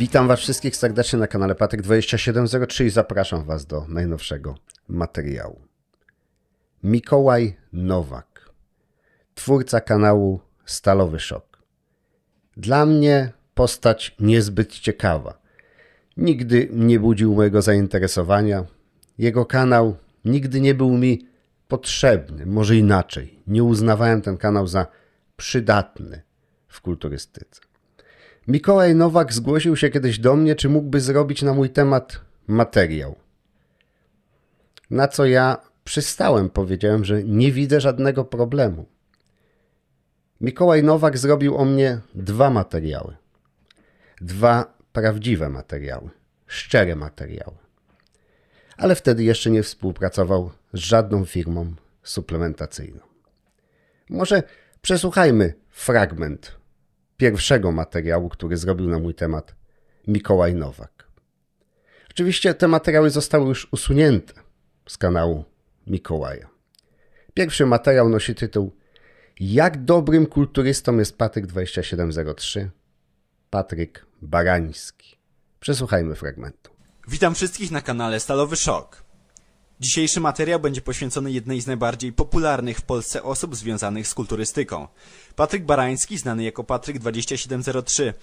Witam Was wszystkich serdecznie na kanale Patryk2703 i zapraszam Was do najnowszego materiału. Mikołaj Nowak, twórca kanału Stalowy Szok. Dla mnie postać niezbyt ciekawa. Nigdy nie budził mojego zainteresowania. Jego kanał nigdy nie był mi potrzebny, może inaczej. Nie uznawałem ten kanał za przydatny w kulturystyce. Mikołaj Nowak zgłosił się kiedyś do mnie, czy mógłby zrobić na mój temat materiał. Na co ja przystałem, powiedziałem, że nie widzę żadnego problemu. Mikołaj Nowak zrobił o mnie dwa materiały. Dwa prawdziwe materiały, szczere materiały. Ale wtedy jeszcze nie współpracował z żadną firmą suplementacyjną. Może przesłuchajmy fragment pierwszego materiału, który zrobił na mój temat Mikołaj Nowak. Oczywiście te materiały zostały już usunięte z kanału Mikołaja. Pierwszy materiał nosi tytuł Jak dobrym kulturystą jest Patryk 2703? Patryk Barański. Przesłuchajmy fragmentu. Witam wszystkich na kanale Stalowy Szok. Dzisiejszy materiał będzie poświęcony jednej z najbardziej popularnych w Polsce osób związanych z kulturystyką. Patryk Barański, znany jako Patryk 2703,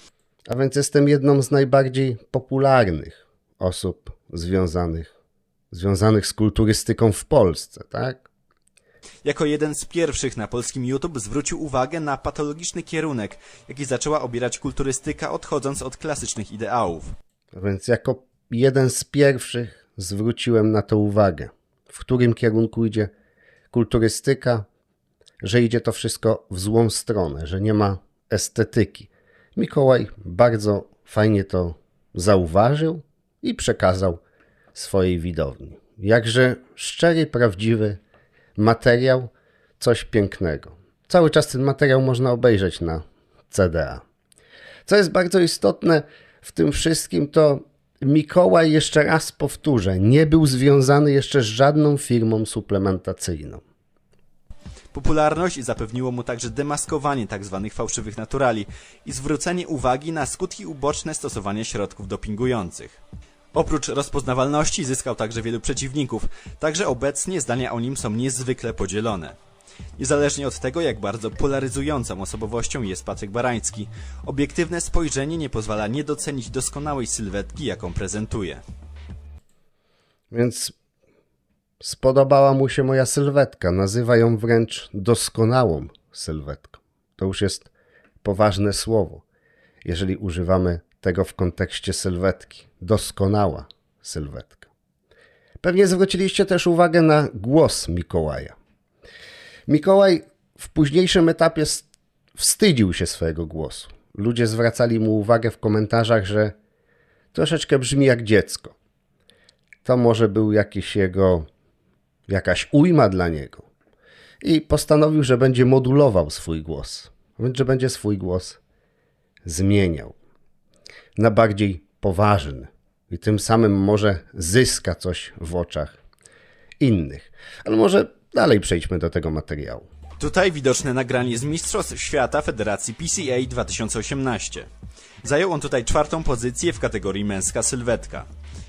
A więc jestem jedną z najbardziej popularnych osób związanych, związanych z kulturystyką w Polsce, tak? jako jeden z pierwszych na polskim YouTube zwrócił uwagę na patologiczny kierunek, jaki zaczęła obierać kulturystyka odchodząc od klasycznych ideałów. A więc jako jeden z pierwszych zwróciłem na to uwagę, w którym kierunku idzie kulturystyka, że idzie to wszystko w złą stronę, że nie ma estetyki. Mikołaj bardzo fajnie to zauważył i przekazał swojej widowni. Jakże szczery, prawdziwy materiał, coś pięknego. Cały czas ten materiał można obejrzeć na CDA. Co jest bardzo istotne w tym wszystkim, to Mikołaj, jeszcze raz powtórzę, nie był związany jeszcze z żadną firmą suplementacyjną. Popularność zapewniło mu także demaskowanie tzw. fałszywych naturali i zwrócenie uwagi na skutki uboczne stosowania środków dopingujących. Oprócz rozpoznawalności zyskał także wielu przeciwników, także obecnie zdania o nim są niezwykle podzielone. Niezależnie od tego, jak bardzo polaryzującą osobowością jest Patryk Barański, obiektywne spojrzenie nie pozwala nie docenić doskonałej sylwetki, jaką prezentuje. Więc spodobała mu się moja sylwetka. Nazywa ją wręcz doskonałą sylwetką. To już jest poważne słowo, jeżeli używamy tego w kontekście sylwetki. Doskonała sylwetka. Pewnie zwróciliście też uwagę na głos Mikołaja. Mikołaj w późniejszym etapie wstydził się swojego głosu. Ludzie zwracali mu uwagę w komentarzach, że troszeczkę brzmi jak dziecko. To może był jakiś jego, jakaś ujma dla niego. I postanowił, że będzie modulował swój głos. Że będzie swój głos zmieniał na bardziej poważny. I tym samym może zyska coś w oczach innych. Ale może dalej przejdźmy do tego materiału. Tutaj widoczne nagranie z Mistrzostw Świata Federacji PCA 2018. Zajął on tutaj czwartą pozycję w kategorii męska sylwetka.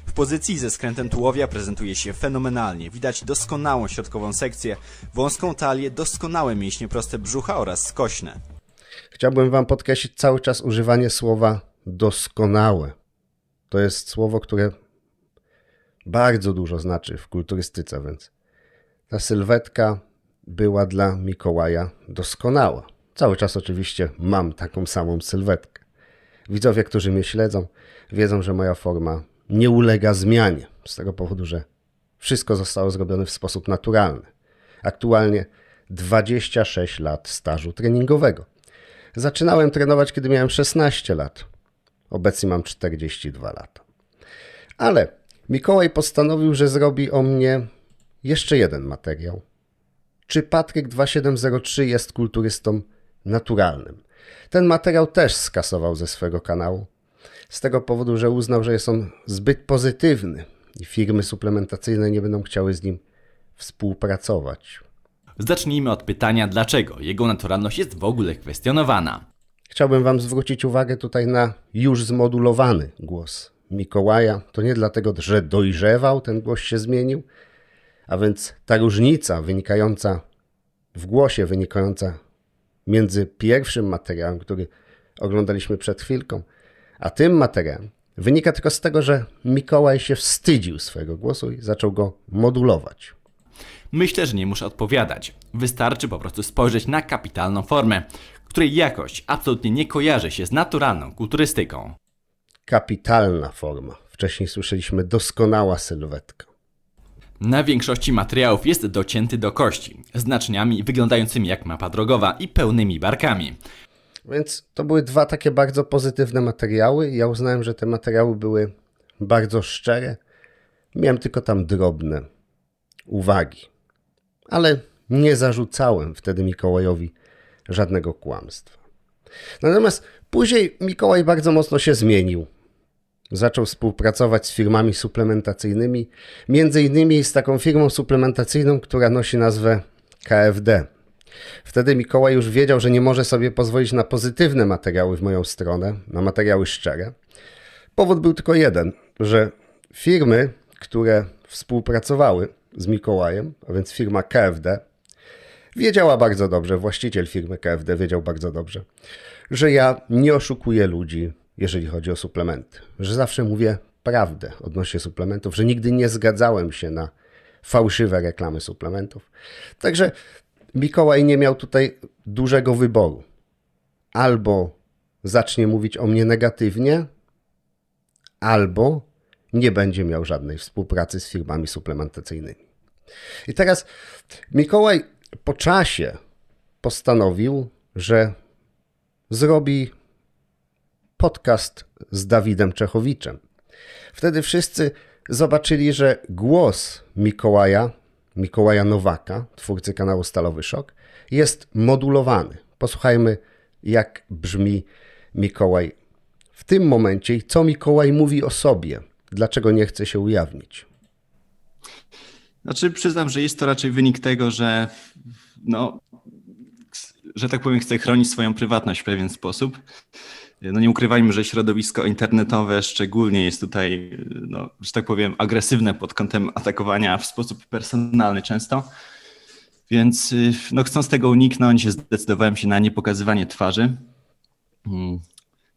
W pozycji ze skrętem tułowia prezentuje się fenomenalnie. Widać doskonałą środkową sekcję, wąską talię, doskonałe mięśnie proste brzucha oraz skośne. Chciałbym Wam podkreślić cały czas używanie słowa doskonałe. To jest słowo, które bardzo dużo znaczy w kulturystyce, więc ta sylwetka była dla Mikołaja doskonała. Cały czas oczywiście mam taką samą sylwetkę. Widzowie, którzy mnie śledzą, wiedzą, że moja forma nie ulega zmianie, z tego powodu, że wszystko zostało zrobione w sposób naturalny. Aktualnie 26 lat stażu treningowego. Zaczynałem trenować, kiedy miałem 16 lat. Obecnie mam 42 lata. Ale Mikołaj postanowił, że zrobi o mnie jeszcze jeden materiał. Czy Patryk 2703 jest kulturystą naturalnym? Ten materiał też skasował ze swego kanału. Z tego powodu, że uznał, że jest on zbyt pozytywny i firmy suplementacyjne nie będą chciały z nim współpracować. Zacznijmy od pytania, dlaczego jego naturalność jest w ogóle kwestionowana. Chciałbym Wam zwrócić uwagę tutaj na już zmodulowany głos Mikołaja. To nie dlatego, że dojrzewał, ten głos się zmienił, a więc ta różnica wynikająca w głosie, wynikająca między pierwszym materiałem, który oglądaliśmy przed chwilką, a tym materiałem, wynika tylko z tego, że Mikołaj się wstydził swojego głosu i zaczął go modulować. Myślę, że nie muszę odpowiadać. Wystarczy po prostu spojrzeć na kapitalną formę, której jakość absolutnie nie kojarzy się z naturalną kulturystyką. Kapitalna forma. Wcześniej słyszeliśmy doskonała sylwetka. Na większości materiałów jest docięty do kości, z naczyniami wyglądającymi jak mapa drogowa i pełnymi barkami. Więc to były dwa takie bardzo pozytywne materiały. Ja uznałem, że te materiały były bardzo szczere. Miałem tylko tam drobne uwagi. Ale nie zarzucałem wtedy Mikołajowi żadnego kłamstwa. Natomiast później Mikołaj bardzo mocno się zmienił. Zaczął współpracować z firmami suplementacyjnymi, między innymi z taką firmą suplementacyjną, która nosi nazwę KFD. Wtedy Mikołaj już wiedział, że nie może sobie pozwolić na pozytywne materiały w moją stronę, na materiały szczere. Powód był tylko jeden, że firmy, które współpracowały z Mikołajem, a więc firma KFD, wiedziała bardzo dobrze, właściciel firmy KFD wiedział bardzo dobrze, że ja nie oszukuję ludzi, jeżeli chodzi o suplementy. Że zawsze mówię prawdę odnośnie suplementów, że nigdy nie zgadzałem się na fałszywe reklamy suplementów. Także Mikołaj nie miał tutaj dużego wyboru. Albo zacznie mówić o mnie negatywnie, albo nie będzie miał żadnej współpracy z firmami suplementacyjnymi. I teraz Mikołaj po czasie postanowił, że zrobi podcast z Dawidem Czechowiczem. Wtedy wszyscy zobaczyli, że głos Mikołaja, Mikołaja Nowaka, twórcy kanału Stalowy Szok, jest modulowany. Posłuchajmy, jak brzmi Mikołaj w tym momencie i co Mikołaj mówi o sobie, dlaczego nie chce się ujawnić. Znaczy, przyznam, że jest to raczej wynik tego, że, no, że tak powiem, chcę chronić swoją prywatność w pewien sposób. No nie ukrywajmy, że środowisko internetowe szczególnie jest tutaj, no, że tak powiem, agresywne pod kątem atakowania w sposób personalny często. Więc y, no, chcąc tego uniknąć, zdecydowałem się na niepokazywanie twarzy. Mm.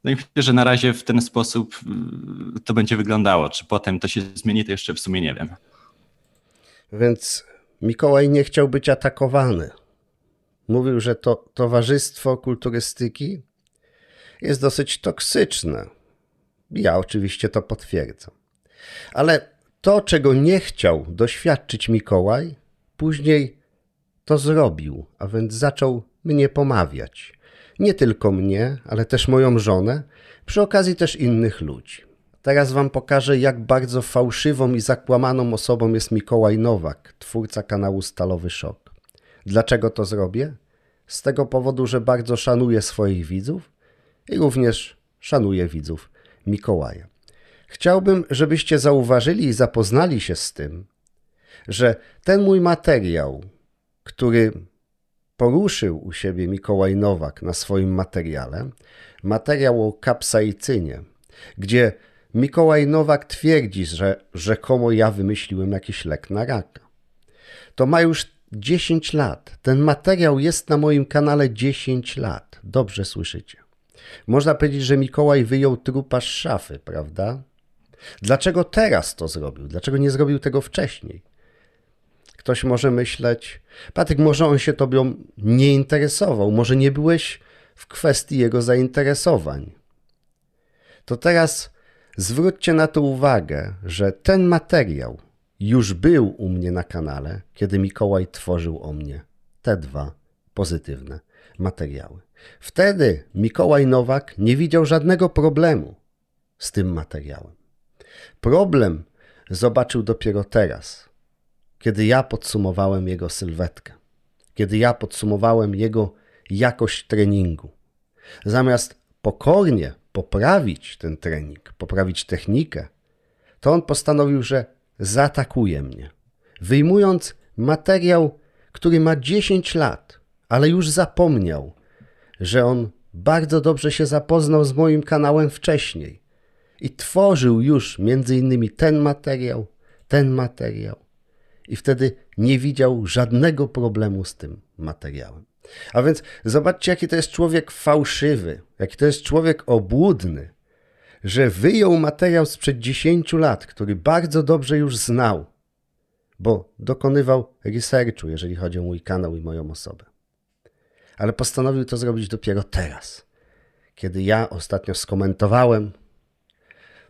No i myślę, że na razie w ten sposób y, to będzie wyglądało. Czy potem to się zmieni, to jeszcze w sumie nie wiem. Więc Mikołaj nie chciał być atakowany. Mówił, że to towarzystwo kulturystyki jest dosyć toksyczne. Ja oczywiście to potwierdzam. Ale to, czego nie chciał doświadczyć Mikołaj, później to zrobił, a więc zaczął mnie pomawiać. Nie tylko mnie, ale też moją żonę, przy okazji też innych ludzi. Teraz Wam pokażę, jak bardzo fałszywą i zakłamaną osobą jest Mikołaj Nowak, twórca kanału Stalowy Szok. Dlaczego to zrobię? Z tego powodu, że bardzo szanuję swoich widzów i również szanuję widzów Mikołaja. Chciałbym, żebyście zauważyli i zapoznali się z tym, że ten mój materiał, który poruszył u siebie Mikołaj Nowak na swoim materiale, materiał o kapsaicynie, gdzie Mikołaj Nowak twierdzi, że rzekomo ja wymyśliłem jakiś lek na raka. To ma już 10 lat. Ten materiał jest na moim kanale 10 lat. Dobrze słyszycie. Można powiedzieć, że Mikołaj wyjął trupa z szafy, prawda? Dlaczego teraz to zrobił? Dlaczego nie zrobił tego wcześniej? Ktoś może myśleć, Patryk, może on się tobą nie interesował, może nie byłeś w kwestii jego zainteresowań. To teraz zwróćcie na to uwagę, że ten materiał już był u mnie na kanale, kiedy Mikołaj tworzył o mnie te dwa pozytywne materiały. Wtedy Mikołaj Nowak nie widział żadnego problemu z tym materiałem. Problem zobaczył dopiero teraz, kiedy ja podsumowałem jego sylwetkę, kiedy ja podsumowałem jego jakość treningu. Zamiast pokornie poprawić ten trening, poprawić technikę, to on postanowił, że zaatakuje mnie, wyjmując materiał, który ma 10 lat, ale już zapomniał, że on bardzo dobrze się zapoznał z moim kanałem wcześniej i tworzył już między innymi ten materiał, ten materiał. I wtedy nie widział żadnego problemu z tym materiałem. A więc zobaczcie, jaki to jest człowiek fałszywy, jaki to jest człowiek obłudny, że wyjął materiał sprzed 10 lat, który bardzo dobrze już znał, bo dokonywał researchu, jeżeli chodzi o mój kanał i moją osobę. Ale postanowił to zrobić dopiero teraz, kiedy ja ostatnio skomentowałem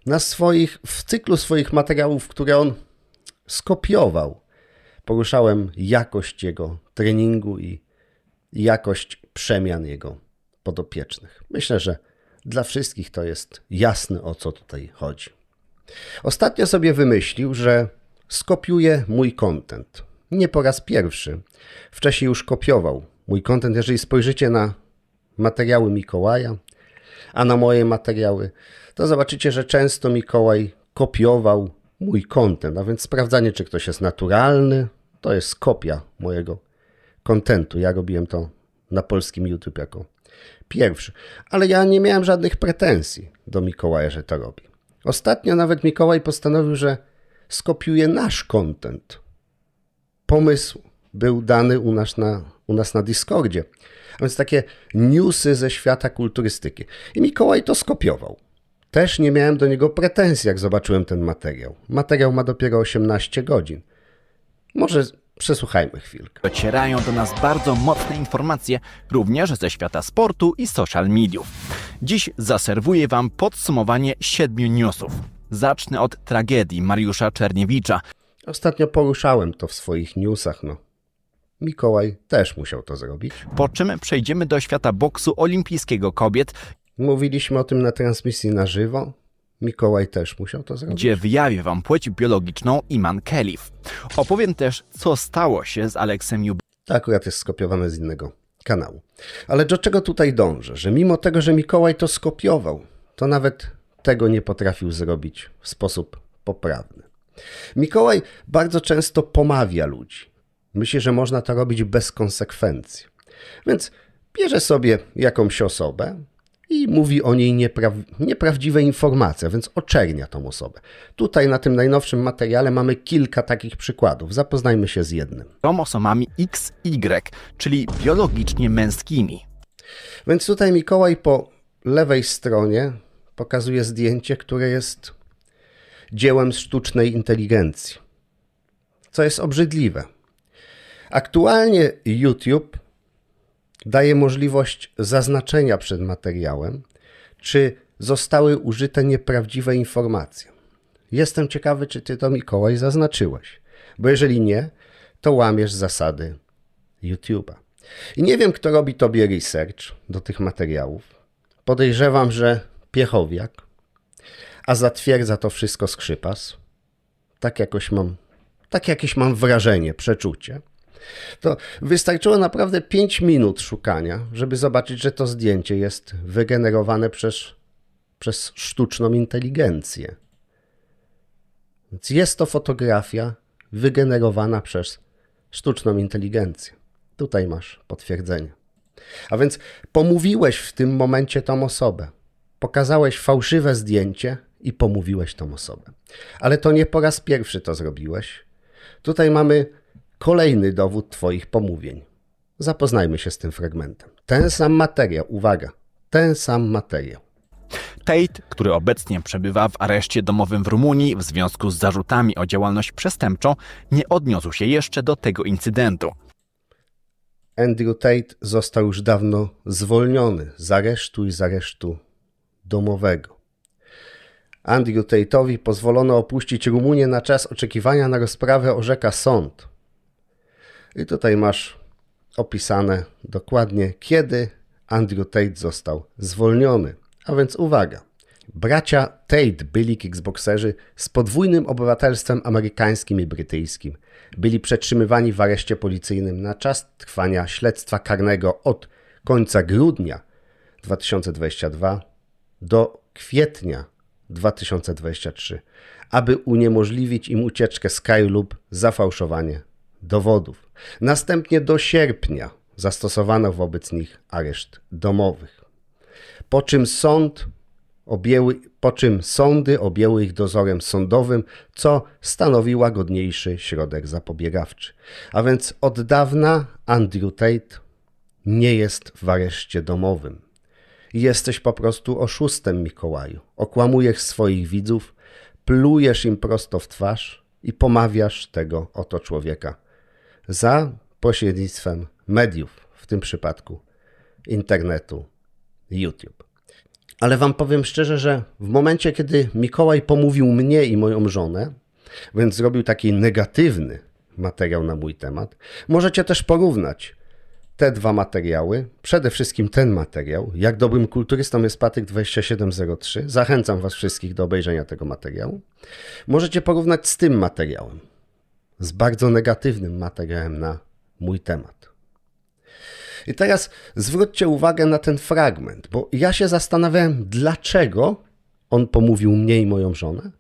na swoich, w cyklu swoich materiałów, które on skopiował. Poruszałem jakość jego treningu i jakość przemian jego podopiecznych. Myślę, że dla wszystkich to jest jasne, o co tutaj chodzi. Ostatnio sobie wymyślił, że skopiuje mój content. Nie po raz pierwszy. Wcześniej już kopiował mój content. Jeżeli spojrzycie na materiały Mikołaja, a na moje materiały, to zobaczycie, że często Mikołaj kopiował mój content, a więc sprawdzanie, czy ktoś jest naturalny, to jest kopia mojego kontentu. Ja robiłem to na polskim YouTube jako pierwszy, ale ja nie miałem żadnych pretensji do Mikołaja, że to robi. Ostatnio nawet Mikołaj postanowił, że skopiuje nasz content. Pomysł był dany u nas na, u nas na Discordzie, a więc takie newsy ze świata kulturystyki. I Mikołaj to skopiował. Też nie miałem do niego pretensji, jak zobaczyłem ten materiał. Materiał ma dopiero 18 godzin. Może przesłuchajmy chwilkę. Docierają do nas bardzo mocne informacje, również ze świata sportu i social mediów. Dziś zaserwuję Wam podsumowanie siedmiu newsów. Zacznę od tragedii Mariusza Czerniewicza. Ostatnio poruszałem to w swoich newsach, no. Mikołaj też musiał to zrobić. Po czym przejdziemy do świata boksu olimpijskiego kobiet, Mówiliśmy o tym na transmisji na żywo. Mikołaj też musiał to zrobić. gdzie wyjawię Wam płeć biologiczną Iman Kelif. Opowiem też, co stało się z Aleksem Jub To akurat jest skopiowane z innego kanału. Ale do czego tutaj dążę? Że mimo tego, że Mikołaj to skopiował, to nawet tego nie potrafił zrobić w sposób poprawny. Mikołaj bardzo często pomawia ludzi. Myśli, że można to robić bez konsekwencji. Więc bierze sobie jakąś osobę i mówi o niej niepra- nieprawdziwe informacje, więc oczernia tą osobę. Tutaj na tym najnowszym materiale mamy kilka takich przykładów. Zapoznajmy się z jednym. chromosomami XY, czyli biologicznie męskimi. Więc tutaj Mikołaj po lewej stronie pokazuje zdjęcie, które jest dziełem sztucznej inteligencji, co jest obrzydliwe. Aktualnie YouTube daje możliwość zaznaczenia przed materiałem, czy zostały użyte nieprawdziwe informacje. Jestem ciekawy, czy ty to Mikołaj zaznaczyłeś, bo jeżeli nie, to łamiesz zasady YouTube'a. I nie wiem, kto robi tobie research do tych materiałów. Podejrzewam, że Piechowiak, a zatwierdza to wszystko Skrzypas. Tak jakoś mam, tak jakieś mam wrażenie, przeczucie. To wystarczyło naprawdę 5 minut szukania, żeby zobaczyć, że to zdjęcie jest wygenerowane przez, przez sztuczną inteligencję. Więc jest to fotografia wygenerowana przez sztuczną inteligencję. Tutaj masz potwierdzenie. A więc pomówiłeś w tym momencie tą osobę. Pokazałeś fałszywe zdjęcie i pomówiłeś tą osobę. Ale to nie po raz pierwszy to zrobiłeś. Tutaj mamy kolejny dowód Twoich pomówień. Zapoznajmy się z tym fragmentem. Ten sam materiał, uwaga, ten sam materiał. Tate, który obecnie przebywa w areszcie domowym w Rumunii w związku z zarzutami o działalność przestępczą, nie odniósł się jeszcze do tego incydentu. Andrew Tate został już dawno zwolniony z aresztu i z aresztu domowego. Andrew Tate'owi pozwolono opuścić Rumunię na czas oczekiwania na rozprawę orzeka sąd. I tutaj masz opisane dokładnie, kiedy Andrew Tate został zwolniony. A więc uwaga. Bracia Tate byli kickbokserzy z podwójnym obywatelstwem amerykańskim i brytyjskim. Byli przetrzymywani w areszcie policyjnym na czas trwania śledztwa karnego od końca grudnia 2022 do kwietnia 2023, aby uniemożliwić im ucieczkę z kraju lub zafałszowanie dowodów. Następnie do sierpnia zastosowano wobec nich areszt domowych. po czym sąd objęły, po czym sądy objęły ich dozorem sądowym, co stanowi łagodniejszy środek zapobiegawczy. A więc od dawna Andrew Tate nie jest w areszcie domowym. Jesteś po prostu oszustem, Mikołaju. Okłamujesz swoich widzów, plujesz im prosto w twarz i pomawiasz tego oto człowieka za pośrednictwem mediów, w tym przypadku internetu, YouTube. Ale wam powiem szczerze, że w momencie, kiedy Mikołaj pomówił mnie i moją żonę, więc zrobił taki negatywny materiał na mój temat, możecie też porównać te dwa materiały, przede wszystkim ten materiał. Jak dobrym kulturystą jest Patryk 2703. Zachęcam Was wszystkich do obejrzenia tego materiału. Możecie porównać z tym materiałem, z bardzo negatywnym materiałem na mój temat. I teraz zwróćcie uwagę na ten fragment, bo ja się zastanawiałem, dlaczego on pomówił mnie i moją żonę.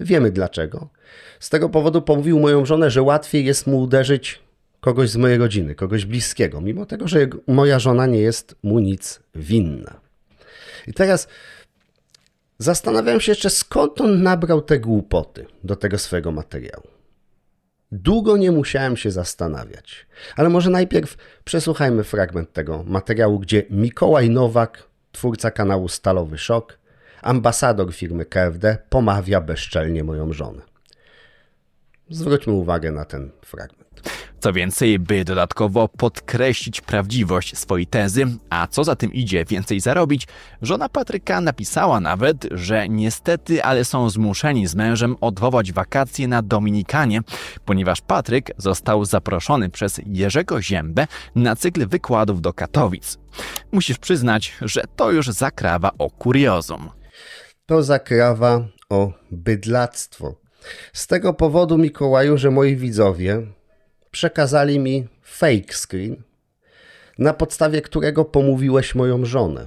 Wiemy dlaczego. Z tego powodu pomówił moją żonę, że łatwiej jest mu uderzyć kogoś z mojej rodziny, kogoś bliskiego, mimo tego, że moja żona nie jest mu nic winna. I teraz zastanawiałem się jeszcze, skąd on nabrał te głupoty do tego swojego materiału. Długo nie musiałem się zastanawiać, ale może najpierw przesłuchajmy fragment tego materiału, gdzie Mikołaj Nowak, twórca kanału Stalowy Szok, ambasador firmy KFD, pomawia bezczelnie moją żonę. Zwróćmy uwagę na ten fragment. Co więcej, by dodatkowo podkreślić prawdziwość swojej tezy, a co za tym idzie więcej zarobić, żona Patryka napisała nawet, że niestety, ale są zmuszeni z mężem odwołać wakacje na Dominikanie, ponieważ Patryk został zaproszony przez Jerzego Ziębę na cykl wykładów do Katowic. Musisz przyznać, że to już zakrawa o kuriozum. to zakrawa o bydlactwo. Z tego powodu, Mikołaju, że moi widzowie przekazali mi fake screen, na podstawie którego pomówiłeś moją żonę,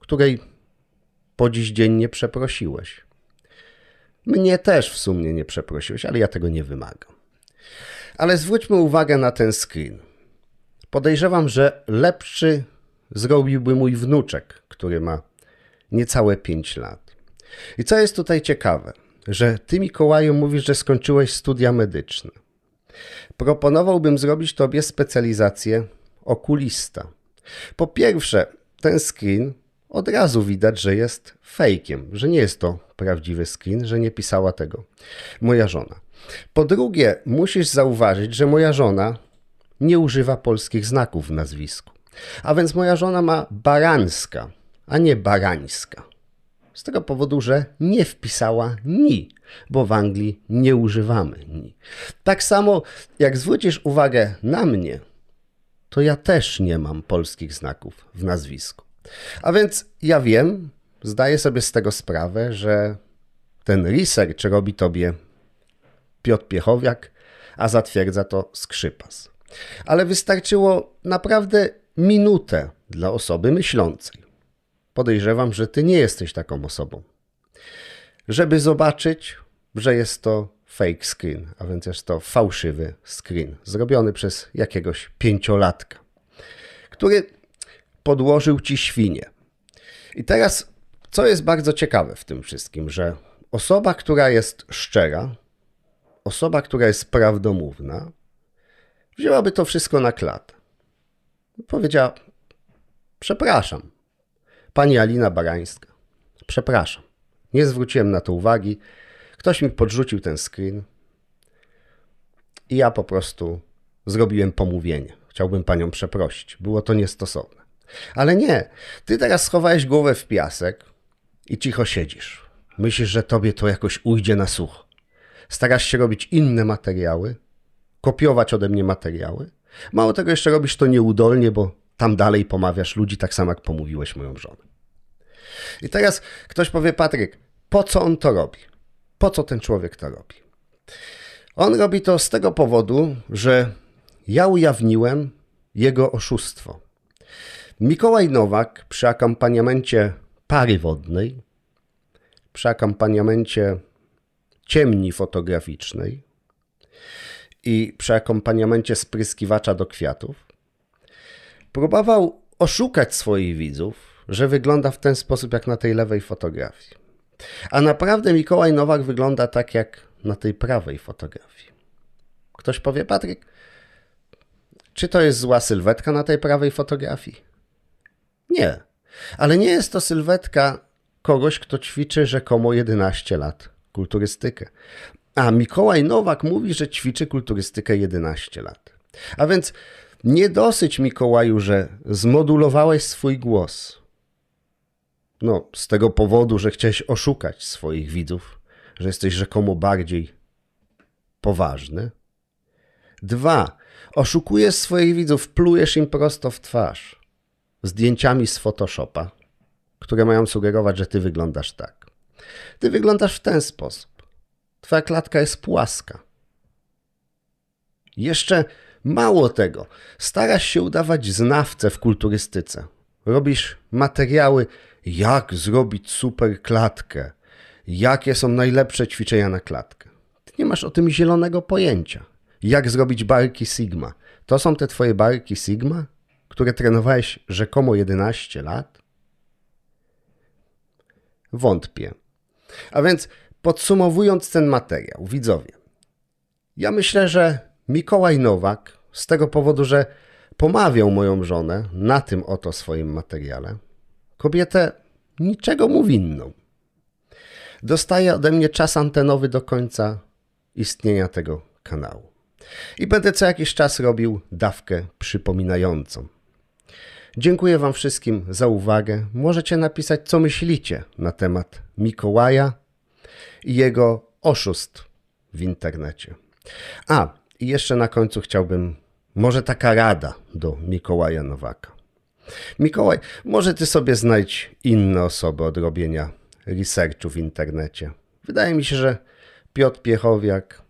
której po dziś dzień nie przeprosiłeś. Mnie też w sumie nie przeprosiłeś, ale ja tego nie wymagam. Ale zwróćmy uwagę na ten screen. Podejrzewam, że lepszy zrobiłby mój wnuczek, który ma niecałe 5 lat. I co jest tutaj ciekawe, że ty, Mikołaju, mówisz, że skończyłeś studia medyczne. Proponowałbym zrobić tobie specjalizację okulista. Po pierwsze, ten screen od razu widać, że jest fejkiem, że nie jest to prawdziwy screen, że nie pisała tego moja żona. Po drugie, musisz zauważyć, że moja żona nie używa polskich znaków w nazwisku. A więc moja żona ma Baranska, a nie Barańska. Z tego powodu, że nie wpisała ni, bo w Anglii nie używamy ni. Tak samo jak zwrócisz uwagę na mnie, to ja też nie mam polskich znaków w nazwisku. A więc ja wiem, zdaję sobie z tego sprawę, że ten research robi tobie Piotr Piechowiak, a zatwierdza to Skrzypas. Ale wystarczyło naprawdę minutę dla osoby myślącej. Podejrzewam, że ty nie jesteś taką osobą. Żeby zobaczyć, że jest to fake screen, a więc jest to fałszywy screen, zrobiony przez jakiegoś pięciolatka, który podłożył ci świnię. I teraz, co jest bardzo ciekawe w tym wszystkim, że osoba, która jest szczera, osoba, która jest prawdomówna, wzięłaby to wszystko na klatę. Powiedziała: Przepraszam, pani Alina Barańska. Przepraszam, nie zwróciłem na to uwagi. Ktoś mi podrzucił ten screen i ja po prostu zrobiłem pomówienie. Chciałbym panią przeprosić. Było to niestosowne. Ale nie, ty teraz schowałeś głowę w piasek i cicho siedzisz. Myślisz, że tobie to jakoś ujdzie na sucho. Starasz się robić inne materiały, kopiować ode mnie materiały. Mało tego, jeszcze robisz to nieudolnie, bo tam dalej pomawiasz ludzi, tak samo jak pomówiłeś moją żonę. I teraz ktoś powie, Patryk, po co on to robi? Po co ten człowiek to robi? On robi to z tego powodu, że ja ujawniłem jego oszustwo. Mikołaj Nowak przy akompaniamencie pary wodnej, przy akompaniamencie ciemni fotograficznej i przy akompaniamencie spryskiwacza do kwiatów próbował oszukać swoich widzów że wygląda w ten sposób jak na tej lewej fotografii. A naprawdę Mikołaj Nowak wygląda tak jak na tej prawej fotografii. Ktoś powie, Patryk, czy to jest zła sylwetka na tej prawej fotografii? Nie, ale nie jest to sylwetka kogoś, kto ćwiczy rzekomo 11 lat kulturystykę. A Mikołaj Nowak mówi, że ćwiczy kulturystykę 11 lat. A więc nie dosyć, Mikołaju, że zmodulowałeś swój głos. No, z tego powodu, że chciałeś oszukać swoich widzów, że jesteś rzekomo bardziej poważny. Dwa, oszukujesz swoich widzów, plujesz im prosto w twarz zdjęciami z Photoshopa, które mają sugerować, że ty wyglądasz tak. Ty wyglądasz w ten sposób. Twoja klatka jest płaska. Jeszcze mało tego, starasz się udawać znawcę w kulturystyce. Robisz materiały, jak zrobić super klatkę, jakie są najlepsze ćwiczenia na klatkę. Ty nie masz o tym zielonego pojęcia. Jak zrobić barki Sigma? To są te twoje barki Sigma, które trenowałeś rzekomo 11 lat? Wątpię. A więc podsumowując ten materiał, widzowie, ja myślę, że Mikołaj Nowak, z tego powodu, że pomawiał moją żonę na tym oto swoim materiale, kobietę niczego mu winną. Dostaje ode mnie czas antenowy do końca istnienia tego kanału. I będę co jakiś czas robił dawkę przypominającą. Dziękuję Wam wszystkim za uwagę. Możecie napisać, co myślicie na temat Mikołaja i jego oszustw w internecie. A, i jeszcze na końcu chciałbym, może taka rada do Mikołaja Nowaka. Mikołaj, może ty sobie znajdź inne osoby od robienia researchu w internecie. Wydaje mi się, że Piotr Piechowiak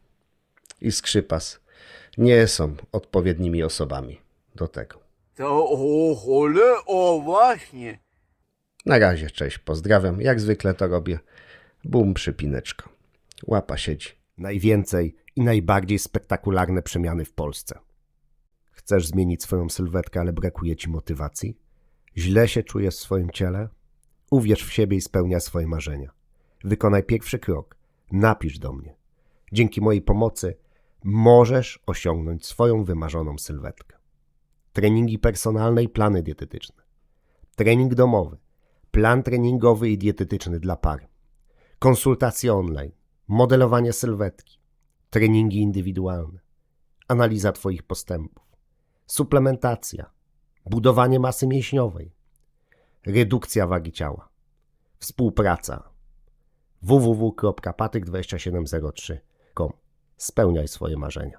i Skrzypas nie są odpowiednimi osobami do tego. To o cholera, o właśnie. Na razie, cześć, pozdrawiam. Jak zwykle to robię. Bum, przypineczka. Łapa siedzi. najwięcej i najbardziej spektakularne przemiany w Polsce. Chcesz zmienić swoją sylwetkę, ale brakuje ci motywacji? Źle się czujesz w swoim ciele? Uwierz w siebie i spełniaj swoje marzenia. Wykonaj pierwszy krok. Napisz do mnie. Dzięki mojej pomocy możesz osiągnąć swoją wymarzoną sylwetkę. Treningi personalne i plany dietetyczne. Trening domowy. Plan treningowy i dietetyczny dla par. Konsultacje online. Modelowanie sylwetki treningi indywidualne, analiza Twoich postępów, suplementacja, budowanie masy mięśniowej, redukcja wagi ciała, współpraca www.patyk2703.com Spełniaj swoje marzenia.